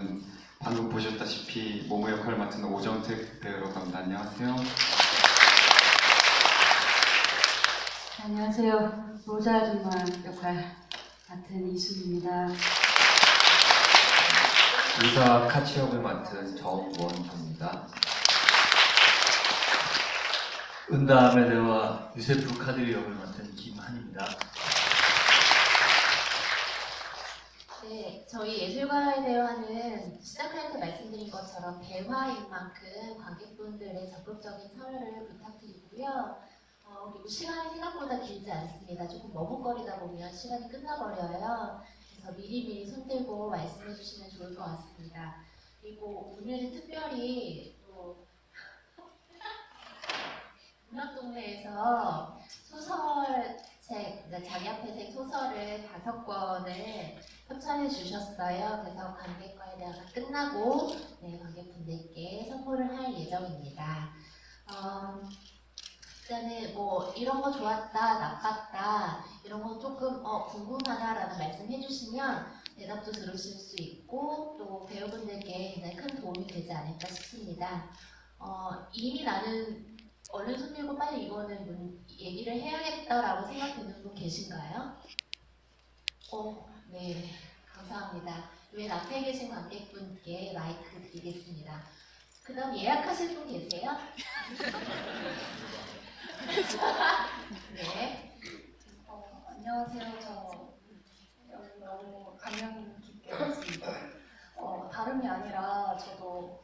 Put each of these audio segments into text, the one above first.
저는 방금 보셨다시피 모모 역할을 맡은 오정택 배우라고 합니다. 안녕하세요. 안녕하세요. 로자 아줌마 역할 맡은 이순입니다. 의사 카치 역을 맡은 정원호입니다. 은다 아메데와 유세프 카드리 역을 맡은 김한입니다. 네, 저희 예술가에 대화는 시작할 때 말씀드린 것처럼 대화인 만큼 관객분들의 적극적인 참여를 부탁드리고요. 어, 그리고 시간이 생각보다 길지 않습니다. 조금 머뭇거리다 보면 시간이 끝나버려요. 그래서 미리미리 손 들고 말씀해 주시면 좋을 것 같습니다. 그리고 오늘은 특별히 또 문학동네에서 소설 책, 그러니까 자기 앞에 생 소설을 다섯 권을 협찬해 주셨어요. 그래서 관객과의 대화가 끝나고 네, 관객분들께 선물을 할 예정입니다. 어, 일단은 뭐 이런 거 좋았다, 나빴다 이런 거 조금 어, 궁금하다라는 말씀해 주시면 대답도 들으실 수 있고 또 배우분들께 굉장히 큰 도움이 되지 않을까 싶습니다. 어, 이미 나는 얼른 손 들고 빨리 이거는 문- 얘기를 해야겠다라고 생각되는 분 계신가요? 어, 네, 감사합니다. 왼 앞에 계신 관객분께 마이크 드리겠습니다. 그 다음 예약하실 분 계세요? 네. 어, 안녕하세요. 저 여기 너무 감명 깊게 봤습니다. 어, 다름이 아니라 저도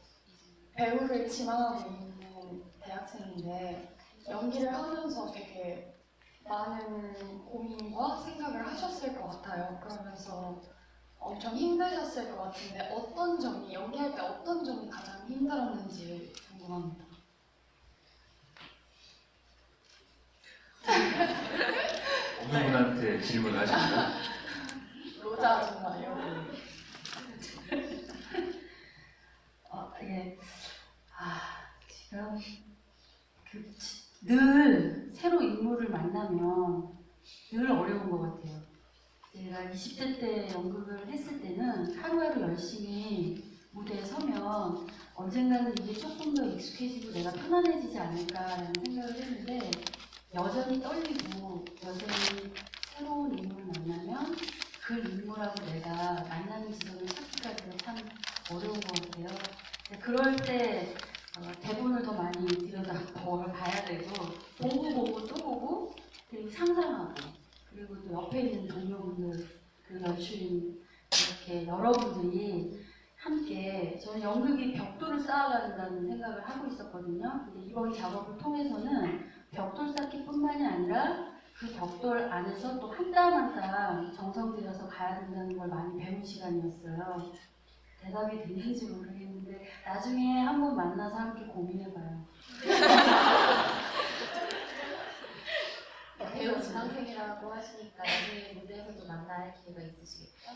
배우를 지망하고 있는 대학생인데 연기를 하면서 되게 많은 고민과 생각을 하셨을 것 같아요. 그러면서 엄청 힘드셨을 것 같은데 어떤 점이 연기할 때 어떤 점이 가장 힘들었는지 궁금합니다. 어느 분한테 질문을 하십니까? 로자 아줌마 여기. 어, 예. 아, 지금 늘 새로 인물을 만나면 늘 어려운 것 같아요. 제가 20대 때 연극을 했을 때는 하루하루 열심히 무대에 서면 언젠가는 이게 조금 더 익숙해지고 내가 편안해지지 않을까라는 생각을 했는데 여전히 떨리고 여전히 새로운 인물을 만나면 그 인물하고 내가 만나는 지점을 찾기까지는 참 어려운 것 같아요. 그럴 때 어, 대본을 더 많이 되고 보고 보고 또 보고 그리고 상상하고 그리고 또 옆에 있는 동료분들 그 연출인 이렇게 여러분들이 함께 저는 연극이 벽돌을 쌓아간다는 생각을 하고 있었거든요. 근데 이번 작업을 통해서는 벽돌 쌓기뿐만이 아니라 그 벽돌 안에서 또 한 땀 한 땀 정성 들여서 가야 된다는 걸 많이 배운 시간이었어요. 대답이 됐는지 모르겠는데 나중에 한번 만나서 함께 고민해봐요. 배우 지망생이라고 하시니까 나중에 무대에서도 만날 기회가 있으시겠죠?